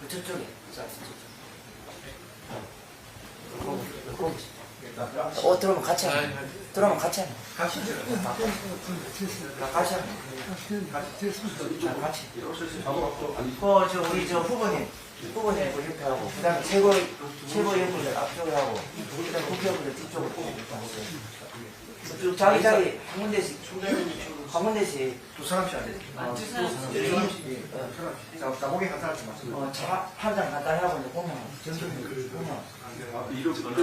그 저쪽에. 자, 저쪽. 거기. 어, 들어오면 같이 하자. 들어오면 같이 하자. 같이 하자. 같이 하자. 자, 같이. 그, 저, 우리 저 후보님, 후보님 그 옆에 하고, 그 다음에 최고, 최고 연구들 앞쪽에 하고, 그 다음에 국회의원들 뒤쪽으로. 쭉 자기 자기 한 군데씩, 한 군데씩 두 사람씩 안 돼. 어, 두 사람씩. 자, 나보기 한 사람씩 맞춰. 어, 차, 한잔 간단히 하고 이제 공연, 정신 공연.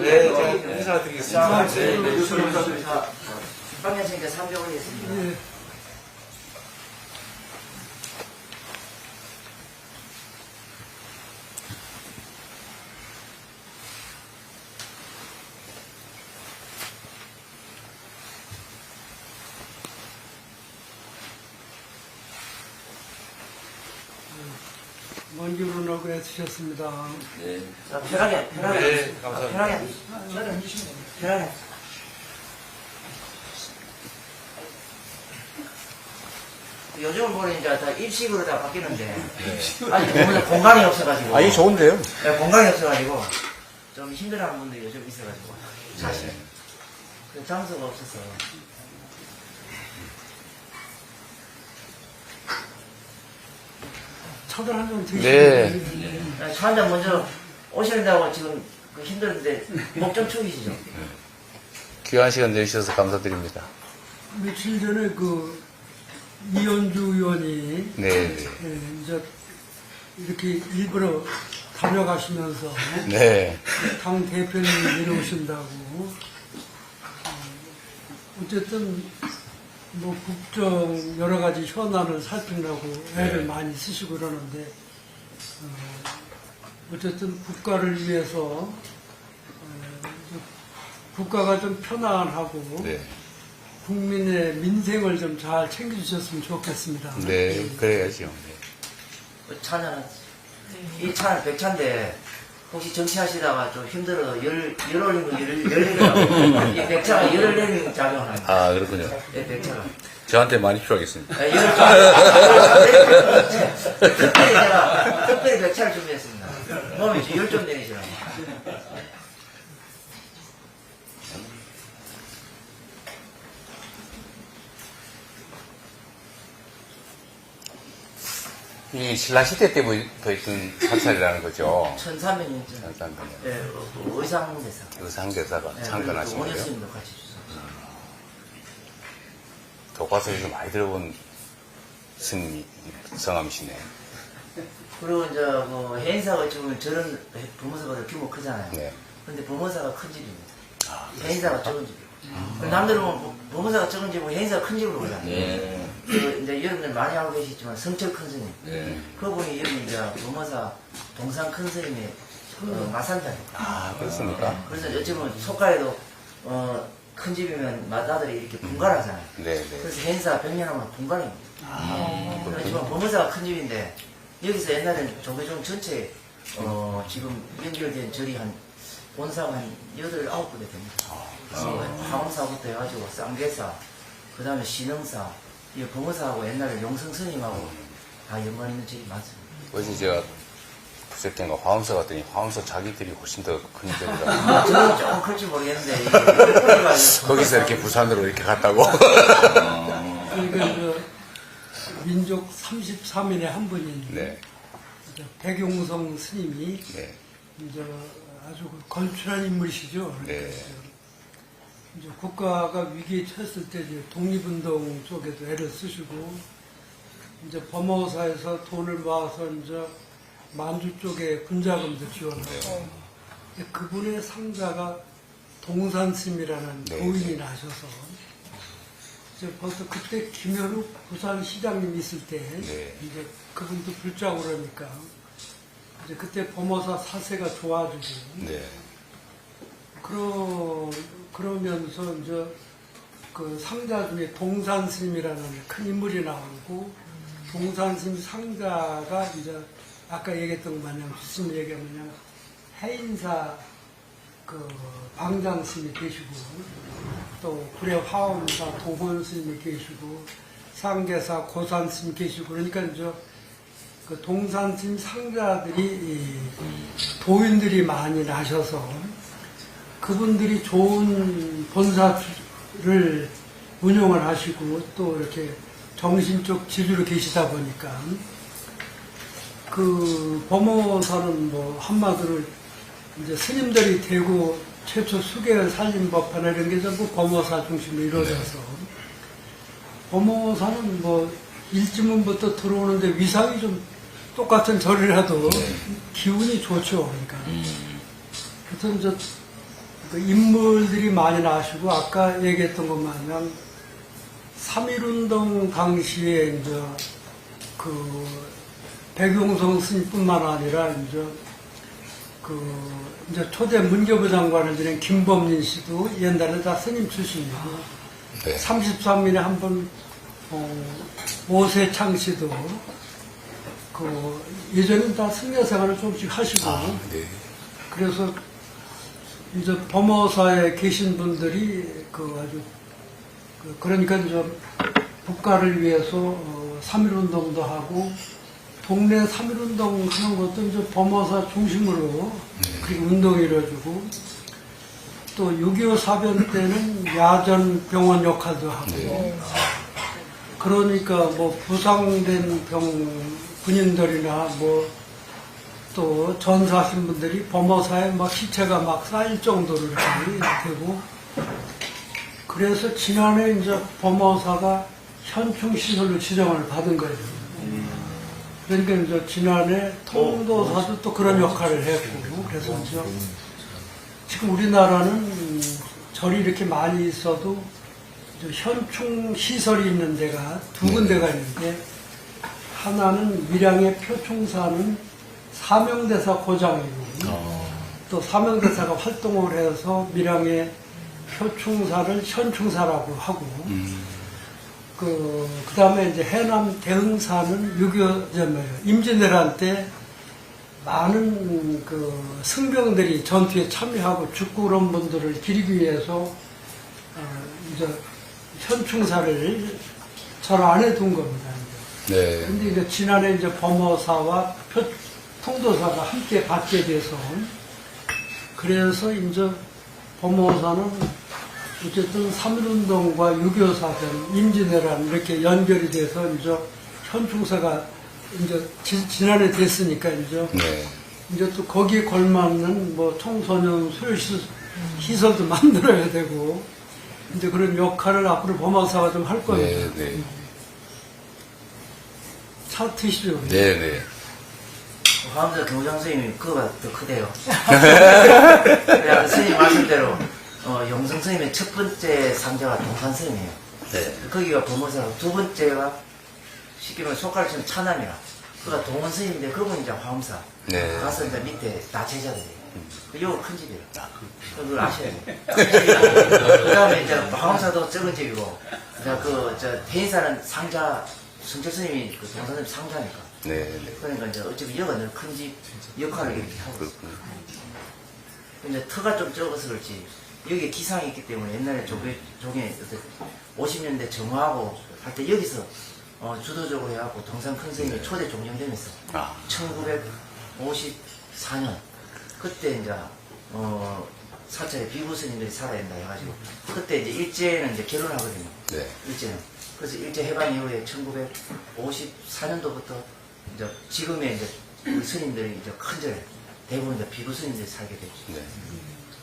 네, 제가 인사드리겠습니다. 자, 네, 네. 자, 박년생께 300원 있습니다. 먼 길을 오고 애쓰셨습니다. 네. 자, 편하게, 편하게. 네, 감사합니다. 편하게. 편하게. 요즘은 보니 이제 다 입식으로 다 바뀌는데, 아니, 너무 공간이 없어가지고. 아니 좋은데요? 네, 공간이 없어가지고, 좀 힘들어하는 분들이 요즘 있어가지고, 사실. 그 장소가 없어서. 차들 한 잔 드시고. 네. 네, 차 한 잔 먼저 오시는다고 지금 그 힘들는데, 목 좀 축이시죠? 귀한 시간 내주셔서 감사드립니다. 며칠 전에 그 이현주 의원이 네, 네. 예, 이제 이렇게 일부러 다녀가시면서 네. 당 대표님 내려오신다고 어, 어쨌든 뭐 국정 여러 가지 현안을 살피려고 애를 네. 많이 쓰시고 그러는데 어, 어쨌든 국가를 위해서 어, 국가가 좀 편안하고 네. 국민의 민생을 좀 잘 챙겨주셨으면 좋겠습니다. 네, 그래야죠. 네. 그 차는, 이 차는 백차인데, 혹시 정치하시다가 좀 힘들어서 열, 열 올리면 열, 열 내려가고, 이 백차가 열을 내리는 작용을 합니다. 아, 그렇군요. 이 백차가. 저한테 많이 필요하겠습니다. 네, 열을 좀, 특별히 제가, 특별히 백차를 준비했습니다. 몸이 열좀 내리시라고. 이 신라 시대 때부터 있던 사찰이라는 거죠. 1300년쯤. 잠깐만요. 예, 그 의상대사. 의상대사가 네, 창건하신 그 거예요. 원효스님도 같이 주셨어요. 교과서에서 많이 들어본 스님 성함이시네. 그리고 이제 뭐 해인사가 지금 저런 부모사보다 규모 크잖아요. 네. 근데 부모사가 큰 집입니다. 아, 해인사가 적은 집이고. 남들은 뭐 부모사가 적은 집이고 해인사가 큰 집으로 보잖아요. 네. 그 이제 여러분들 많이 알고 계시지만 성철 큰 스님. 네. 그분이 여기 이제 부모사 동산 큰 스님의 어, 마산자예요. 아, 그렇습니까? 그래서 어쩌면 속가에도 어, 큰 집이면 마다들이 이렇게 분갈하잖아요. 네, 네. 그래서 해인사 100년 하면 분갈입니다. 아, 그렇지만 법무사가 큰 집인데 여기서 옛날에는 조계종 전체 어, 지금 연결된 절이 한 본사가 한 여덟 아홉 군데 됩니다. 그래서 화엄사부터 해가지고 쌍계사, 그 다음에 신흥사, 이 법무사하고 옛날에 용성 스님하고 다 연관 있는 절이 많습니다. 어제 제가 그저께인가 화엄사 갔더니 화엄사 자기들이 훨씬 더큰 편이라 아, 저는 조금 클지 모르겠는데 이게 거기가 거기서 이렇게 부산으로 이렇게 갔다고. 그러니까 이제 민족 33인의 한 분인 네, 이제 백용성 스님이 네, 이제 아주 그 건출한 인물이시죠. 네. 이제 국가가 위기에 처했을 때 이제 독립운동 쪽에도 애를 쓰시고 이제 범어사에서 돈을 모아서 이제 만주 쪽에 군자금도 지원하고 이제 그분의 상자가 동산스님이라는 네, 도인이 나셔서 이제 벌써 그때 김현욱 부산시장님 있을 때 네. 이제 그분도 불자고 그러니까 이제 그때 범어사 사세가 좋아지고 네. 그러, 그러면서 이제 그 상자 중에 동산 스님이라는 큰 인물이 나오고 동산 스님 상자가 이제 아까 얘기했던 것 마냥 주스님 얘기하면 해인사 그 방장 스님이 계시고 또 구례 화엄사 동원 스님이 계시고 상계사 고산 스님 계시고 그러니까 이제 그 동산심 상자들이 이 도인들이 많이 나셔서 그분들이 좋은 본사를 운영을 하시고 또 이렇게 정신적 지주로 계시다 보니까 그 범어사는 뭐 한마디로 이제 스님들이 되고 최초 수계를 살린 법화나 이런 게 전부 범어사 중심으로 이루어져서 범어사는 뭐 일지문부터 들어오는데 위상이 좀 똑같은 절이라도 기운이 좋죠. 그러니까. 그래서 이제 그 인물들이 많이 나시고 아까 얘기했던 것 마냥 3.1운동 당시에 이제 그 백용성 스님뿐만 아니라 이제 그 이제 초대 문교부 장관을 지낸 김범린 씨도 옛날에 다 스님 출신이고 네. 33일에 한번 어, 오세창 씨도 그 예전엔 다 승려 생활을 조금씩 하시고 아, 네. 그래서 이제 범어사에 계신 분들이 그 아주 그 그러니까 이제 국가를 위해서 어, 3.1운동도 하고 동네 3.1운동 하는 것도 이제 범어사 중심으로 그리고 운동이 이루어지고 또 6.25 사변 때는 야전 병원 역할도 하고 그러니까 뭐 부상된 병 군인들이나 뭐 또 전사하신 분들이 범어사에 막 시체가 막 쌓일 정도로 되고 그래서 지난해 이제 범어사가 현충 시설로 지정을 받은 거예요. 그러니까 이제 지난해 통도사도 또 그런 역할을 했고 그래서 이제 지금 우리나라는 절이 이렇게 많이 있어도 현충 시설이 있는 데가 두 군데가 있는데 하나는 밀양의 표충사는 사명대사 고장이고 또 사명대사가 활동을 해서 밀양의 표충사를 현충사라고 하고 그 그 다음에 이제 해남 대흥사는 6.25 임진왜란 때 많은 그 승병들이 전투에 참여하고 죽고 그런 분들을 기리기 위해서 어, 이제 현충사를 절 안에 둔 겁니다. 네. 근데 이제 지난해 이제 범어사와 표, 통도사가 함께 받게 돼서 그래서 이제 범어사는 어쨌든 3.1운동과 6.25 사변, 임진왜란 이렇게 연결이 돼서 이제 현충사가 이제 지, 지난해 됐으니까 이제 네. 이제 또 거기에 걸맞는 뭐 청소년 소요시설 시설도 만들어야 되고 이제 그런 역할을 앞으로 범어사가 좀 할 겁니다. 네, 네. 차 트시죠. 네, 네. 화엄사 경장 스님이 그거가 더 크대요. 그냥 스님 말씀대로 어, 영성 스님의 첫 번째 상자가 동산 스님이에요. 네. 거기가 범어사고 두 번째가 쉽게 말해 손가락치면 차남이라. 그가 동원 스님인데 그분 이제 화엄사. 네. 가서 이제 밑에 다 제자들이에요. 요거 큰 집이에요. 그걸 아셔야 돼요. 그 다음에 이제 화엄사도 적은 집이고, 그, 저, 대인사는 상자, 성철 스님이 그 동산 스님 상자니까. 네, 네. 그러니까 이제 어차피 여가 늘 큰 집 역할을 이렇게 하고. 그렇군요. 근데 터가 좀 적어서 그렇지. 여기에 기상이 있기 때문에 옛날에 조개, 조개, 50년대 정화하고 할 때 여기서 어, 주도적으로 해갖고 동산 큰 스님이 초대 종정되면서 아, 1954년 그때 이제 어, 사찰에 비구 스님들이 살아야 된다 해가지고 그때 이제 일제는 이제 결혼하거든요. 네. 일제는. 그래서 일제 해방 이후에 1954년도부터 이제 지금의 이제 우리 스님들이 이제 큰절 대부분 이제 비구 스님들이 살게 됐죠. 네.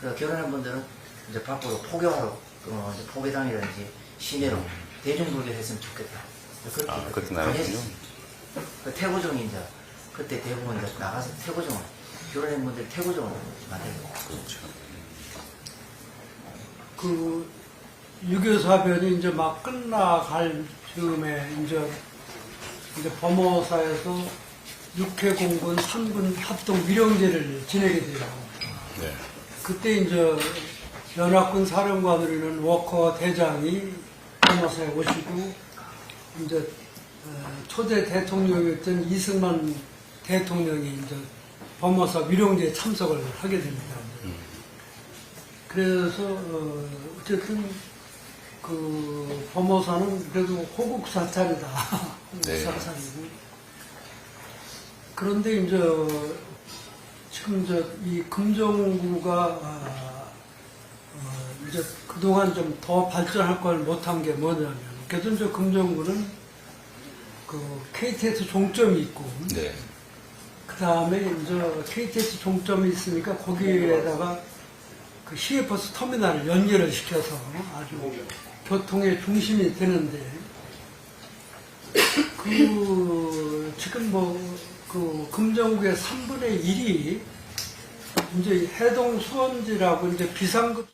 그래서 결혼한 분들은 이제 밖으로 포교하러 어, 이제 포교당이라든지 시내로 대중불교 했으면 좋겠다. 그렇게 아, 그렇게. 했었어요. 그 태고종이 이제 그때 대부분 이제 나가서 태고종을 결혼한 분들 태고종을 만들고 그렇죠. 그 유교 사변이 이제 막 끝나갈 즈음에 이제 이제 범어사에서 육해공군 3군 합동 위령제를 지내게 돼요. 네. 그때 이제 연합군 사령관으로 있는 워커 대장이 범어사에 오시고 이제 어, 초대 대통령이었던 이승만 대통령이 이제 범어사 위령제에 참석을 하게 됩니다. 그래서 어, 어쨌든 그 범어사는 그래도 호국 사찰이다. 네. 사찰이고 그런데 이제 지금 저이 금정구가 아, 어, 이제 그동안 좀 더 발전할 걸 못한 게 뭐냐면 그래도 이제 금정구는 그 KTX 종점이 있고 네. 그 다음에 이제 KTX 종점이 있으니까 거기에다가 그 시외버스 터미널을 연결을 시켜서 아주 교통의 중심이 되는데 그 지금 뭐그 금정구의 3분의 1이 이제 해동 수원지라고 이제 비상급